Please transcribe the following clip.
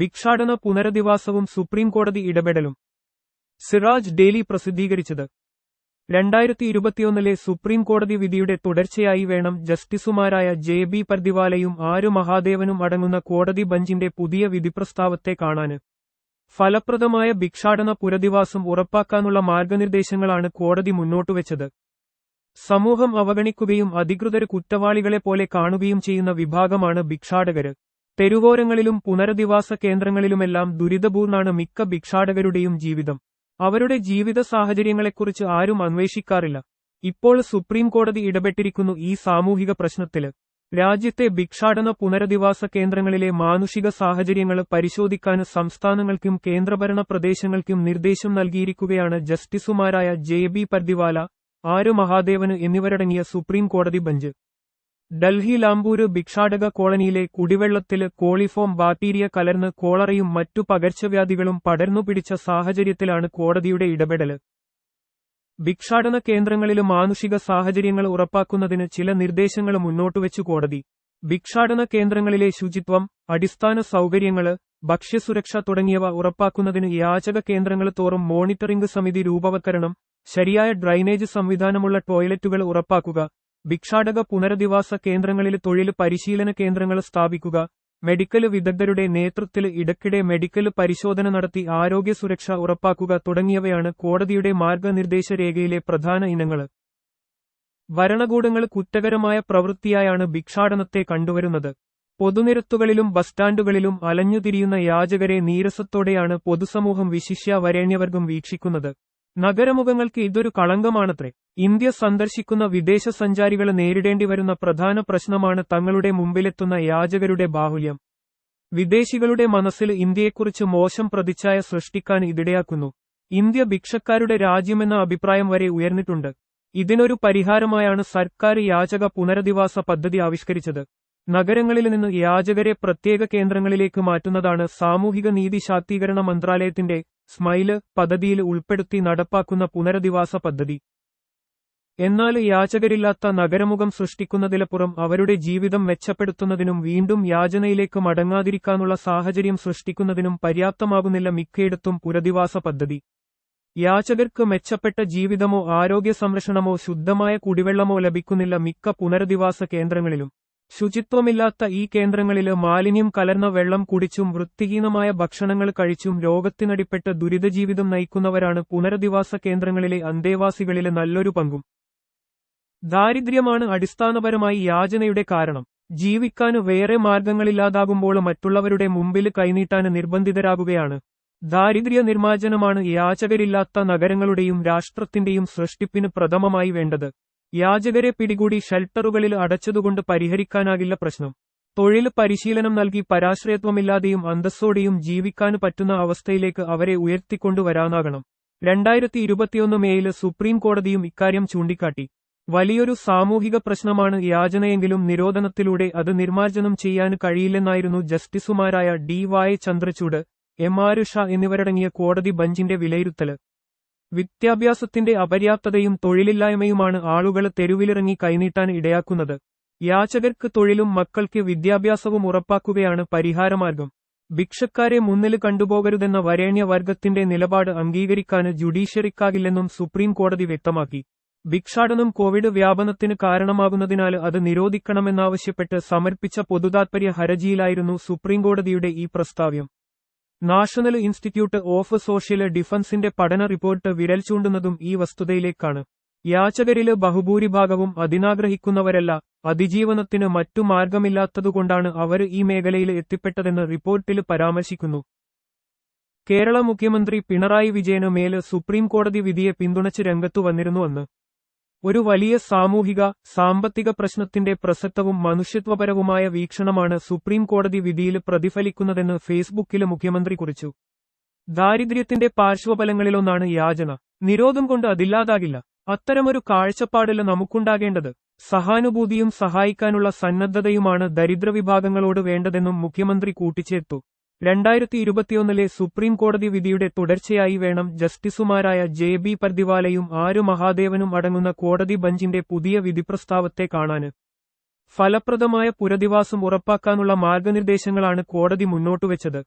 ഭിക്ഷാടന പുനരധിവാസവും സുപ്രീംകോടതി ഇടപെടലും. സിറാജ് ഡെയിലി പ്രസിദ്ധീകരിച്ചത്. രണ്ടായിരത്തി ഇരുപത്തിയൊന്നിലെ സുപ്രീംകോടതി വിധിയുടെ തുടർച്ചയായി വേണം ജസ്റ്റിസുമാരായ ജെ ബി പർദിവാലയും ആരു മഹാദേവനും അടങ്ങുന്ന കോടതി ബഞ്ചിന്റെ പുതിയ വിധിപ്രസ്താവത്തെ കാണാന് ഫലപ്രദമായ ഭിക്ഷാടന പുരധിവാസം ഉറപ്പാക്കാനുള്ള മാർഗനിർദ്ദേശങ്ങളാണ് കോടതി മുന്നോട്ടുവച്ചത് സമൂഹം അവഗണിക്കുകയും അധികൃതർ കുറ്റവാളികളെപ്പോലെ കാണുകയും ചെയ്യുന്ന വിഭാഗമാണ് ഭിക്ഷാടകര്. തെരുവോരങ്ങളിലും പുനരധിവാസ കേന്ദ്രങ്ങളിലുമെല്ലാം ദുരിതപൂർണാണ് മിക്ക ഭിക്ഷാടകരുടെയും ജീവിതം. അവരുടെ ജീവിത സാഹചര്യങ്ങളെക്കുറിച്ച് ആരും അന്വേഷിക്കാറില്ല. ഇപ്പോൾ സുപ്രീം കോടതി ഇടപെട്ടിരിക്കുന്നു ഈ സാമൂഹിക പ്രശ്നത്തിൽ. രാജ്യത്തെ ഭിക്ഷാടന പുനരധിവാസ കേന്ദ്രങ്ങളിലെ മാനുഷിക സാഹചര്യങ്ങൾ പരിശോധിക്കാൻ സംസ്ഥാനങ്ങൾക്കും കേന്ദ്രഭരണ പ്രദേശങ്ങൾക്കും നിർദ്ദേശം നൽകിയിരിക്കുകയാണ് ജസ്റ്റിസുമാരായ ജെ ബി പർദിവാല ആരു മഹാദേവന് എന്നിവരടങ്ങിയ സുപ്രീം കോടതി ബെഞ്ച്. ഡൽഹി ലാംബൂര് ഭിക്ഷാടക കോളനിയിലെ കുടിവെള്ളത്തിൽ കോളിഫോം ബാക്ടീരിയ കലർന്ന് കോളറയും മറ്റു പകർച്ചവ്യാധികളും പടർന്നുപിടിച്ച സാഹചര്യത്തിലാണ് കോടതിയുടെ ഇടപെടൽ. ഭിക്ഷാടന കേന്ദ്രങ്ങളിൽ മാനുഷിക സാഹചര്യങ്ങൾ ഉറപ്പാക്കുന്നതിന് ചില നിർദ്ദേശങ്ങൾ മുന്നോട്ടുവച്ചു കോടതി. ഭിക്ഷാടന കേന്ദ്രങ്ങളിലെ ശുചിത്വം അടിസ്ഥാന സൗകര്യങ്ങൾ ഭക്ഷ്യസുരക്ഷ തുടങ്ങിയവ ഉറപ്പാക്കുന്നതിന് യാചക കേന്ദ്രങ്ങൾ തോറും മോണിറ്ററിംഗ് സമിതി രൂപവത്കരണം ശരിയായ ഡ്രൈനേജ് സംവിധാനമുള്ള ടോയ്ലറ്റുകൾ ഉറപ്പാക്കുക ഭിക്ഷാടക പുനരധിവാസ കേന്ദ്രങ്ങളിൽ തൊഴിൽ പരിശീലന കേന്ദ്രങ്ങൾ സ്ഥാപിക്കുക മെഡിക്കൽ വിദഗ്ധരുടെ നേതൃത്വത്തിൽ ഇടയ്ക്കിടെ മെഡിക്കൽ പരിശോധന നടത്തി ആരോഗ്യ സുരക്ഷ ഉറപ്പാക്കുക തുടങ്ങിയവയാണ് കോടതിയുടെ മാർഗനിർദ്ദേശ രേഖയിലെ പ്രധാന ഇനങ്ങൾ. ഭരണകൂടങ്ങൾ കുറ്റകരമായ പ്രവൃത്തിയായാണ് ഭിക്ഷാടനത്തെ കണ്ടുവരുന്നത്. പൊതുനിരത്തുകളിലും ബസ് സ്റ്റാൻഡുകളിലും അലഞ്ഞുതിരിയുന്ന യാചകരെ നീരസത്തോടെയാണ് പൊതുസമൂഹം വിശിഷ്യ വരേണ്യവർഗം വീക്ഷിക്കുന്നത്. നഗരമുഖങ്ങൾക്ക് ഇതൊരു കളങ്കമാണത്രേ. ഇന്ത്യ സന്ദർശിക്കുന്ന വിദേശ സഞ്ചാരികളെ നേരിടേണ്ടി വരുന്ന പ്രധാന പ്രശ്നമാണ് തങ്ങളുടെ മുമ്പിലെത്തുന്ന യാചകരുടെ ബാഹുല്യം. വിദേശികളുടെ മനസ്സിൽ ഇന്ത്യയെക്കുറിച്ച് മോശം പ്രതിച്ഛായ സൃഷ്ടിക്കാൻ ഇതിടയാക്കുന്നു ഇന്ത്യ ഭിക്ഷക്കാരുടെ രാജ്യമെന്ന അഭിപ്രായം വരെ ഉയർന്നിട്ടുണ്ട്. ഇതിനൊരു പരിഹാരമായാണ് സർക്കാർ യാചക പുനരധിവാസ പദ്ധതി ആവിഷ്കരിച്ചത്. നഗരങ്ങളിൽ നിന്ന് യാചകരെ പ്രത്യേക കേന്ദ്രങ്ങളിലേക്ക് മാറ്റുന്നതാണ് സാമൂഹിക നീതി ശാക്തീകരണ മന്ത്രാലയത്തിന്റെ സ്മൈൽ പദ്ധതിയിൽ ഉൾപ്പെടുത്തി നടപ്പാക്കുന്ന പുനരധിവാസ പദ്ധതി. എന്നാൽ യാചകരില്ലാത്ത നഗരമുഖം സൃഷ്ടിക്കുന്നതിലപ്പുറം അവരുടെ ജീവിതം മെച്ചപ്പെടുത്തുന്നതിനും വീണ്ടും യാചനയിലേക്ക് മടങ്ങാതിരിക്കാനുള്ള സാഹചര്യം സൃഷ്ടിക്കുന്നതിനും പര്യാപ്തമാകുന്നില്ല മിക്കയിടത്തും പുനരധിവാസ പദ്ധതി. യാചകർക്ക് മെച്ചപ്പെട്ട ജീവിതമോ ആരോഗ്യ സംരക്ഷണമോ ശുദ്ധമായ കുടിവെള്ളമോ ലഭിക്കുന്നില്ല മിക്ക പുനരധിവാസ കേന്ദ്രങ്ങളിലും. ശുചിത്വമില്ലാത്ത ഈ കേന്ദ്രങ്ങളിൽ മാലിന്യം കലർന്ന വെള്ളം കുടിച്ചും വൃത്തിഹീനമായ ഭക്ഷണങ്ങൾ കഴിച്ചും രോഗത്തിനടിപ്പെട്ട് ദുരിതജീവിതം നയിക്കുന്നവരാണ് പുനരധിവാസ കേന്ദ്രങ്ങളിലെ അന്തേവാസികളിലെ നല്ലൊരു പങ്കും. ദാരിദ്ര്യമാണ് അടിസ്ഥാനപരമായി യാചനയുടെ കാരണം. ജീവിക്കാന് വേറെ മാർഗങ്ങളില്ലാതാകുമ്പോൾ മറ്റുള്ളവരുടെ മുമ്പിൽ കൈനീട്ടാന് നിർബന്ധിതരാകുകയാണ്. ദാരിദ്ര്യ നിർമ്മാർജനമാണ് യാചകരില്ലാത്ത നഗരങ്ങളുടെയും രാഷ്ട്രത്തിന്റെയും സൃഷ്ടിപ്പിന് പ്രഥമമായി വേണ്ടത്. യാചകരെ പിടികൂടി ഷെൽട്ടറുകളിൽ അടച്ചതുകൊണ്ട് പരിഹരിക്കാനാകില്ല പ്രശ്നം. തൊഴിൽ പരിശീലനം നൽകി പരാശ്രയത്വമില്ലാതെയും അന്തസ്സോടെയും ജീവിക്കാൻ പറ്റുന്ന അവസ്ഥയിലേക്ക് അവരെ ഉയർത്തിക്കൊണ്ടുവരാനാകണം. രണ്ടായിരത്തി ഇരുപത്തിയൊന്ന് മേയിൽ സുപ്രീം കോടതിയും ഇക്കാര്യം ചൂണ്ടിക്കാട്ടി. വലിയൊരു സാമൂഹിക പ്രശ്നമാണ് യാചനയെങ്കിലും നിരോധനത്തിലൂടെ അത് നിർമ്മാർജനം ചെയ്യാൻ കഴിയില്ലെന്നായിരുന്നു ജസ്റ്റിസുമാരായ ഡി വായ ചന്ദ്രചൂഡ് എം ആർ ഷാ എന്നിവരടങ്ങിയ കോടതി ബഞ്ചിന്റെ വിലയിരുത്തൽ. വിദ്യാഭ്യാസത്തിന്റെ അപര്യാപ്തതയും തൊഴിലില്ലായ്മയുമാണ് ആളുകൾ തെരുവിലിറങ്ങി കൈനീട്ടാൻ ഇടയാക്കുന്നത്. യാചകർക്ക് തൊഴിലും മക്കൾക്ക് വിദ്യാഭ്യാസവും ഉറപ്പാക്കുകയാണ് പരിഹാരമാർഗം. ഭിക്ഷക്കാരെ മുന്നിൽ കണ്ടുപോകരുതെന്ന വരേണ്യ വർഗത്തിന്റെ നിലപാട് അംഗീകരിക്കാൻ ജുഡീഷ്യറിക്കാകില്ലെന്നും സുപ്രീം കോടതി വ്യക്തമാക്കി. ഭിക്ഷാടനം കോവിഡ് വ്യാപനത്തിന് കാരണമാകുന്നതിനാൽ അത് നിരോധിക്കണമെന്നാവശ്യപ്പെട്ട് സമർപ്പിച്ച പൊതുതാത്പര്യ ഹർജിയിലായിരുന്നു സുപ്രീംകോടതിയുടെ ഈ പ്രസ്താവ്യം. നാഷണൽ ഇൻസ്റ്റിറ്റ്യൂട്ട് ഓഫ് സോഷ്യൽ ഡിഫൻസിന്റെ പഠന റിപ്പോർട്ട് വിരൽ ചൂണ്ടുന്നതും ഈ വസ്തുതയിലേക്കാണ്. യാചകരിൽ ബഹുഭൂരിഭാഗവും അതിനാഗ്രഹിക്കുന്നവരല്ല അതിജീവനത്തിന് മറ്റു മാർഗമില്ലാത്തതുകൊണ്ടാണ് അവർ ഈ മേഖലയിൽ എത്തിപ്പെട്ടതെന്ന് റിപ്പോർട്ടിൽ പരാമർശിക്കുന്നു. കേരള മുഖ്യമന്ത്രി പിണറായി വിജയന് മേൽ സുപ്രീം കോടതി വിധിയെ പിന്തുണച്ച് രംഗത്തു വന്നിരുന്നുവെന്ന് ഒരു വലിയ സാമൂഹിക സാമ്പത്തിക പ്രശ്നത്തിന്റെ പ്രസക്തവും മനുഷ്യത്വപരവുമായ വീക്ഷണമാണ് സുപ്രീം കോടതി വിധിയിൽ പ്രതിഫലിക്കുന്നതെന്ന് ഫേസ്ബുക്കിൽ മുഖ്യമന്ത്രി കുറിച്ചു. ദാരിദ്ര്യത്തിന്റെ പാർശ്വഫലങ്ങളിലൊന്നാണ് യാചന. നിരോധം കൊണ്ട് അതില്ലാതാകില്ല. അത്തരമൊരു കാഴ്ചപ്പാടിൽ നമുക്കുണ്ടാകേണ്ടത് സഹാനുഭൂതിയും സഹായിക്കാനുള്ള സന്നദ്ധതയുമാണ് ദരിദ്രവിഭാഗങ്ങളോട് വേണ്ടതെന്നും മുഖ്യമന്ത്രി കൂട്ടിച്ചേർത്തു. രണ്ടായിരത്തി ഇരുപത്തിയൊന്നിലെ സുപ്രീം കോടതി വിധിയുടെ തുടർച്ചയായി വേണം ജസ്റ്റിസുമാരായ ജെ ബി പർദിവാലയും ആരു മഹാദേവനും അടങ്ങുന്ന കോടതി ബഞ്ചിന്റെ പുതിയ വിധിപ്രസ്താവത്തെ കാണാന് ഫലപ്രദമായ പുരധിവാസം ഉറപ്പാക്കാനുള്ള മാർഗനിർദ്ദേശങ്ങളാണ് കോടതി മുന്നോട്ടുവച്ചത്.